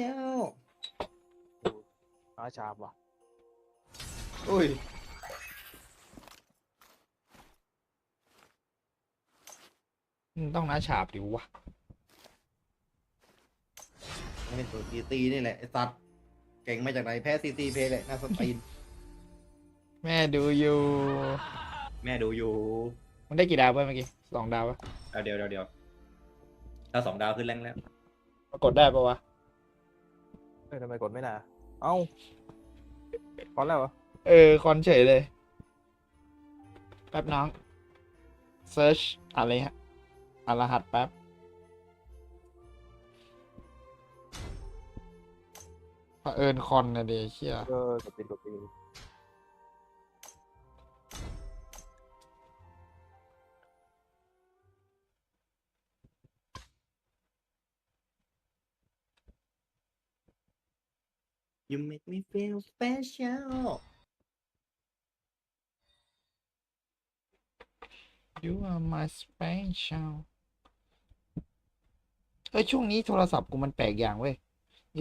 ชียวน้าชาบว่ะอุ้ยมึงต้องน้าฉาบดิวะเป็นตัวตีตีนี่แหละไอ้สัตว์เก่งมาจากไหนแพ้ซีซีเพย์เลยน่าสนตีน แม่ดูอยู่แม่ดูอยู่มึงได้กี่ดาวไปเมื่อกี้สองดาวปะเอาเดี๋ยวเดี๋ยวเดี๋ยวถ้าสองดาวขึ้นแรงแล้ว ปรากฏได้ปะวะ เฮ้ยทำไมกดไม่น่าเอ้าพอแล้วเหรอเออ คอนเฉยเลย แป๊บน้อง เซิร์ชอะไรฮะอะรหัสแป๊บ เผอิญคอนนะเดเชี่ย เออกดติดกดติด ยู make me feel special You are my special เอ้ยช่วงนี้โทรศัพท์กูมันแปลกอย่างเว้ย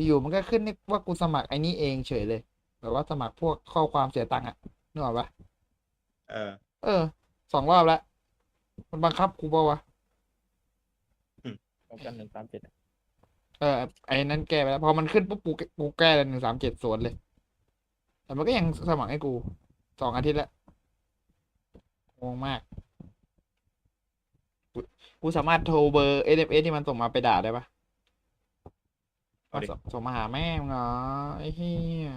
อยู่ๆมันก็ขึ้นว่ากูสมัครไอ้นี้เองเฉยเลย แบบว่าสมัครพวกข้อความเสียตังค์อะนึกออกปะเออ เออ สองรอบแล้ว มันบังคับกูปะวะเอากันหนึ่งสามเจ็ด เออไอ้นั้นแก้ไปแล้ว พอมันขึ้นปุ๊บกูกูแก้เลยหนึ่งสามเจ็ดสวนเลย แต่มันก็ยังสมัครให้กูสองอาทิตย์แล้วงงมากกูกูสามารถโทรเบอร์ SMS ที่มันส่งมาไปด่าได้ปะเอาดิส่งส่งมาหาแม่มึงเหรอไอ้เหี้ย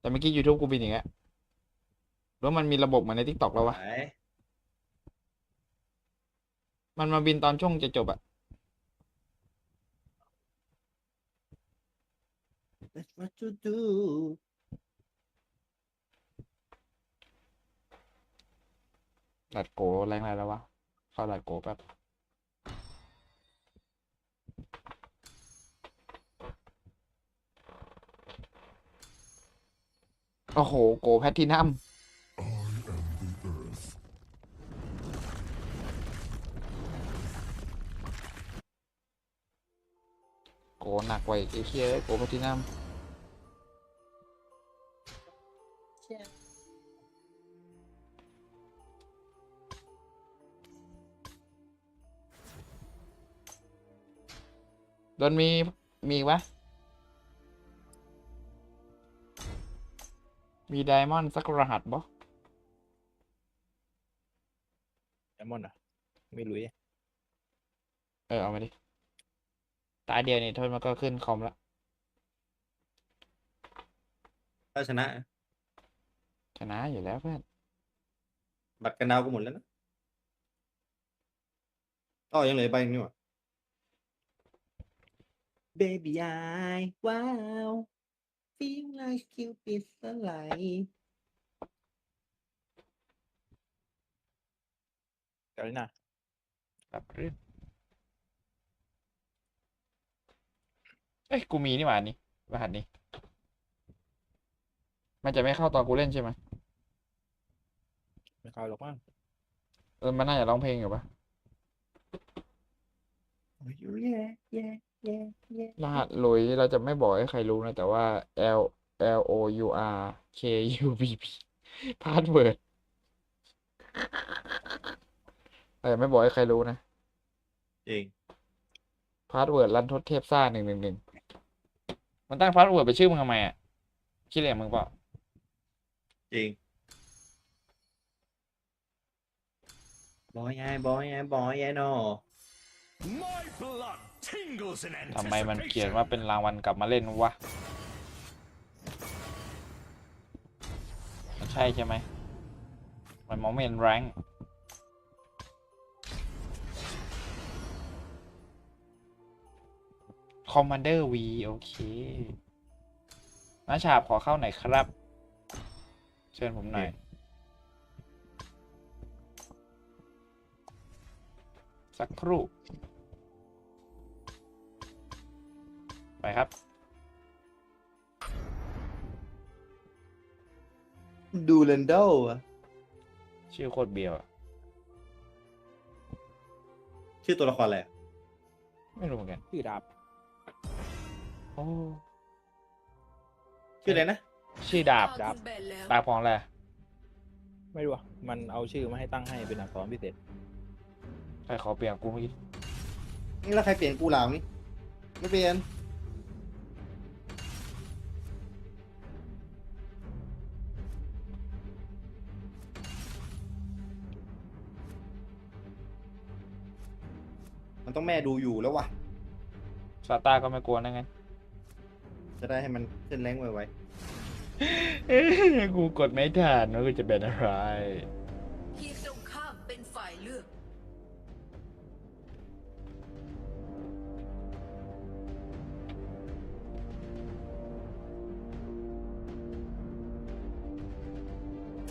แต่เมื่อกี้ YouTube กูบินอย่างเงี้ยแล้วมันมีระบบเหมือนใน TikTok แล้ววะไหนมันมาบินตอนช่วงจะจบอะ That's what you do หลัดโกแรงอะไรแล้ววะเข้าหลัดโกแป๊บโอ้โห โกแพททินัมโกหนักกว่าอีกไอ้เคียโกแพททินัม โดนมีมีอีกวะ มีไดมอนด์สักรหัสบ่ไอมอนอะ ไม่รู้อะเออ เอามาดิ ตาเดียวนี่โทษมันก็ขึ้นคอมละถ้าชนะ ชนะอยู่แล้วเพื่อน บัตรกันดาวกูหมดแล้วนะอ๋อยังเหลือใบหนึงนี่หว่า Baby I wow feel like Cupid สไลด์เดี๋ยวนี้นะแบบรื่นเอ้ย กูมีนี่หว่านี่รหัสนี้ มันจะไม่เข้าตอนกูเล่นใช่ไหมไม่เข้าหรอกมั้งเออ มันน่าจะร้องเพลงอยู่ปะ Oh, yeah yeah yeah yeah รหัสหลุยเราจะไม่บอกให้ใครรู้นะ แต่ว่า L L O U R K U B P พาสเวิร์ดเออไม่บอกให้ใครรู้นะจริงพาสเวิร์ดรันทดเทพซ่าหนึ่งหนึ่งหนึ่งมันตั้งพาสเวิร์ดไปนชื่อมึงทำไมอะคิดอะไรกับมึงเปล่าจริงบอยไอ้บอยไอ้บอยไอ้นอ My blood tingles in ทำไมมันเขียน anticipation. ว่าเป็นรางวัลกลับมาเล่นวะมันใช่ใช่ไหมมันมองไม่เห็นแรงคอมมานเดอร์วีโอเคน้าฉาบขอเข้าหน่อยครับ เชิญผมหน่อย สักครู่ ไปครับ ดูเลนโดอะชื่อโคตรเบียวอะชื่อตัวละครอะไรอะไม่รู้เหมือนกัน ชื่อดาบอ้ชื่ออะไรนะ ชื่อดาบดาบคุณแบนแล้วดาบของอะไรไม่รู้อะมันเอาชื่อมาให้ตั้งให้เป็นอักษรพิเศษใครขอเปลี่ยนกูเมื่อกี้ นี่แล้วใครเปลี่ยนกูเหล่านี่ไม่เปลี่ยน มันต้องแม่ดูอยู่แล้ววะซาต้าก็ไม่กลัวนะไงจะได้ให้มันขึ้นแรงไวเอ้ยกูกดไม่ทันว่ากูจะเป็นอะไร ทีมตรงข้ามเป็นฝ่ายเลือก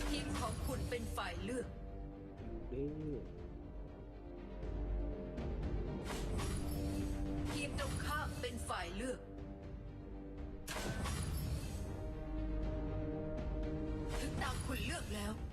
ทีมของคุณเป็นฝ่ายเลือกดื้ งต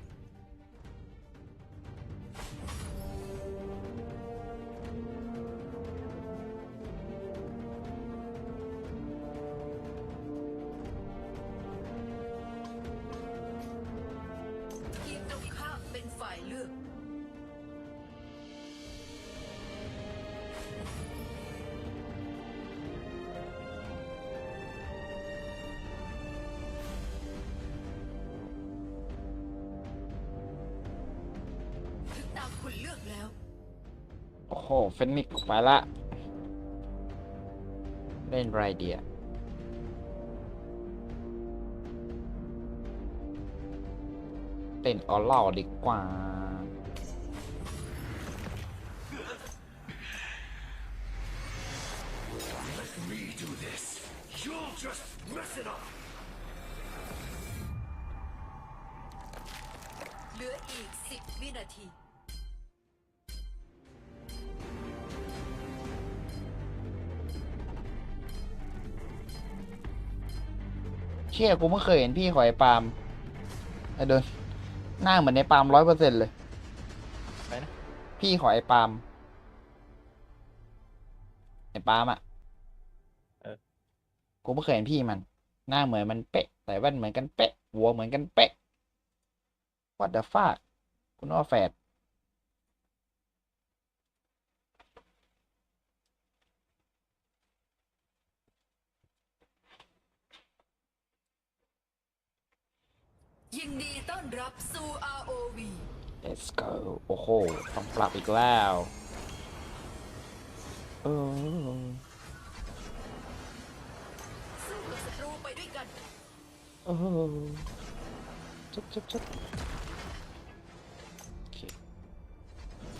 แล้ว โอ้โห เฟนิกซ์ไปละ เล่นไรเดียเต้นออลล่อดีกว่า Let me do this. You'll just mess it up. เหลืออีก 10 วินาที เชี่ยกูไม่เคยเห็นพี่ขอยปาล์มไอเดินหน้าเหมือนในปาล์มร้อยเปอร์เซ็นต์เลยไปนะ พี่ขอไอ้ปาล์มไอ้ปาล์มอะเออ กูไม่เคยเห็นพี่มัน หน้าเหมือนมันเป๊ะใส่แว่นเหมือนกันเป๊ะหัวเหมือนกันเป๊ะ what the fuck คุณว่าแฝด ยินดีต้อนรับสู่ ROV let's go โอ้โห ต้องปรับอีกแล้วเออ สู้กับศัตรูไปด้วยกัน เออจุบจุบจุบโอเค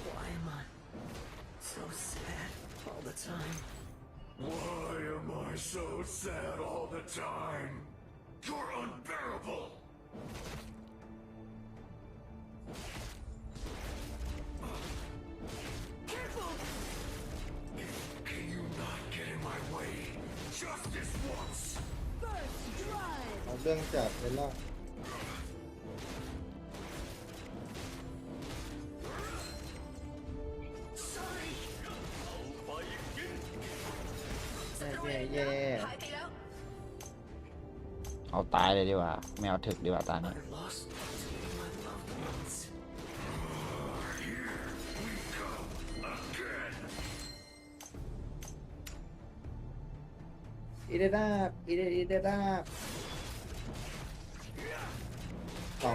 Why am I so sad all the time? Why am I so sad all the time? You're unbearable! Careful! Can you not get in my way? Just this once! ๆเอาเรื่องจากเบลล่าศัตรูแย่เลนแย่ หายไปแล้ว เอาตายเลยดีกว่าไม่เอาถึกดีกว่าตานี้ I lost two of my loved ones. Here we go again! อีเดด้าอีเดอีเดด้าอ๋อ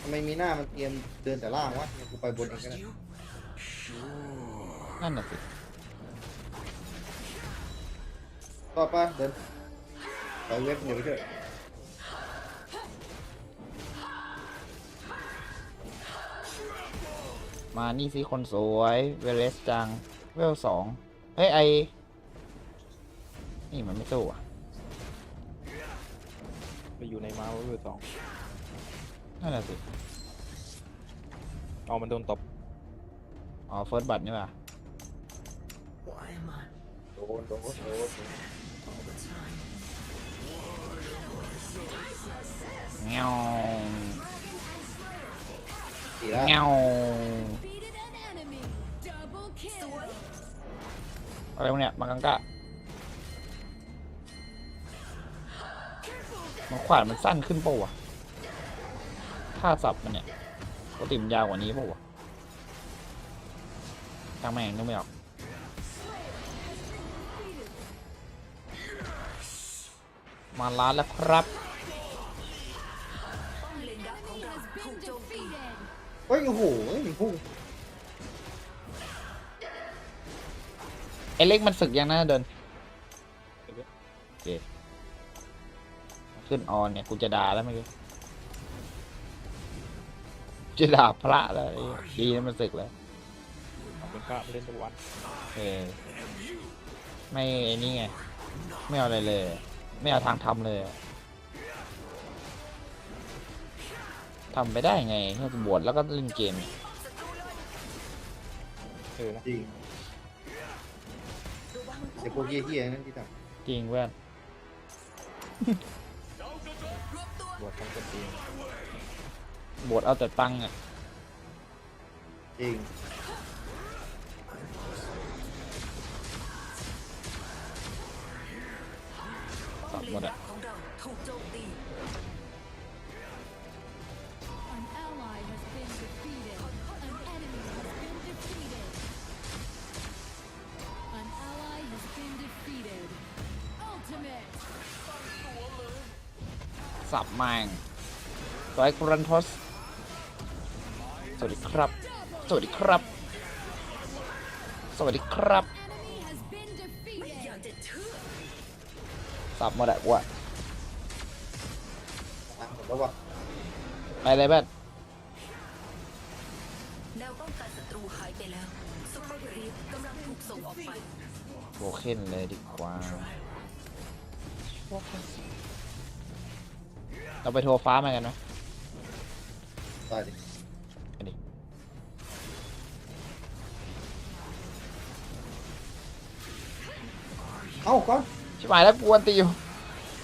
ทำไมมีหน้ามันเตรียมเดินแต่ล่างวะเนี่ยกูไปบนเองก็ Trust ได้ you? Sure. นั่นน่ะสิต่อไปเดินไปเว็บเดี๋ยวไปช่วย มานี่สิคนสวย เวเลสจัง เวลสองเฮ้ยไอ นี่มันไม่สู้อะ ไปอยู่ในมาเวอร์สองนั่นแหละสิ เอามันโดนตบ อ๋อเฟิร์สบัตนี่ป่ะ Why am I โดนโดนโดน all the time? เงี้ยวสีแล้วเงี้ย อะไรวะเนี่ยมากังกะมันขวานมันสั้นขึ้นเปล่าวะท่าสับมันเนี่ยปกติมันยาวกว่านี้เปล่าวะทางแม่งนึกไม่ออกมาล้านแล้วครับป้อมเลนดักของเราถูกโจมตีเฮ้ยโอ้โหเฮ้ยพุ่ง ไอเล็กมันศึกยังนะเดินโอเคขึ้นออนเนี่ยกูจะด่าแล้วเมื่อกี้จะด่าพระแล้วไอ้ดีนะมันศึกแล้วเอาเป็นกล้าเล่นทุกวันเออไม่ไอ้นี่ไงไม่เอาอะไรเลย ไม่เอาทางทำเลยทำไปได้ไงแค่บวชแล้วก็เล่นเกมเออนะจริง เดี๋ยวพวกเหี้ยๆนั่นที่ทจริงเพื่อนบวชทั้งคนจีนบวชเอาแต่ตังค์อะำจริงสับหมดอะ สับแมงสวยกรันทสสวัสดีครับ สวัสดีครับ สวัสดีครับ Enemy has been อยาก defeated. จะเชื่อสับหมดอะกูอะอะผมก็ว่าไปเลยเพื่อนแนวป้องกันศัตรูหายไปแล้วซุปเปอร์ครีปกำลังถูกส่งออกไปโบเคนเลยดีกว่า เราไปโทรฟ้ามากันไหมตายดิไปดิเอ้าก้อนชิบหายแล้วกวนตีอยู่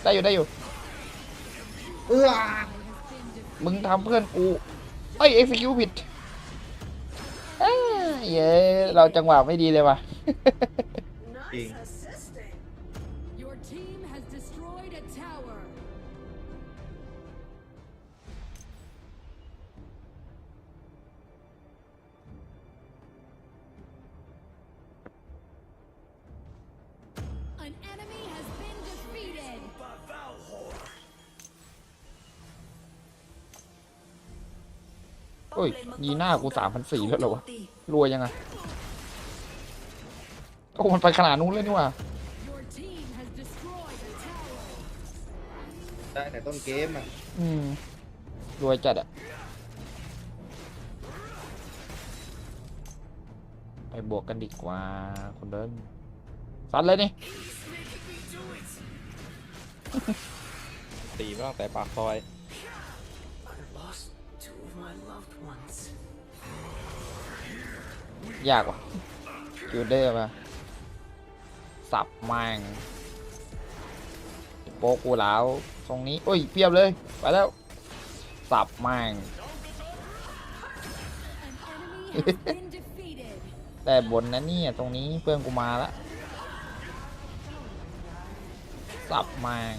ได้อยู่ได้อยู่ เอื้อมึงทำเพื่อนกูเอ้ย execute ผิดเอ้ยเย้เราจังหวะไม่ดีเลยว่ะจริง อ้ยยีหน้ากู3,400แล้วเหรอวะรวยยังไงโอ้มันไปขนาดนู้นเลยนี่หว่า Your team has destroyed a tower. ได้แต่ต้นเกมอะอืมรวยจัดอะไปบวกกันดีกว่าคุณเดินซัดเลยนี่ ตีมาตั้งแต่ปากซอย ยากว่ะคิวเดอร์มาสับแมงโปกูแล้วตรงนี้โอ้ยเพียบเลย ไปแล้ว สับแมงแต่บนนะเนี่ยตรงนี้เพื่อนกูมาละสับแมง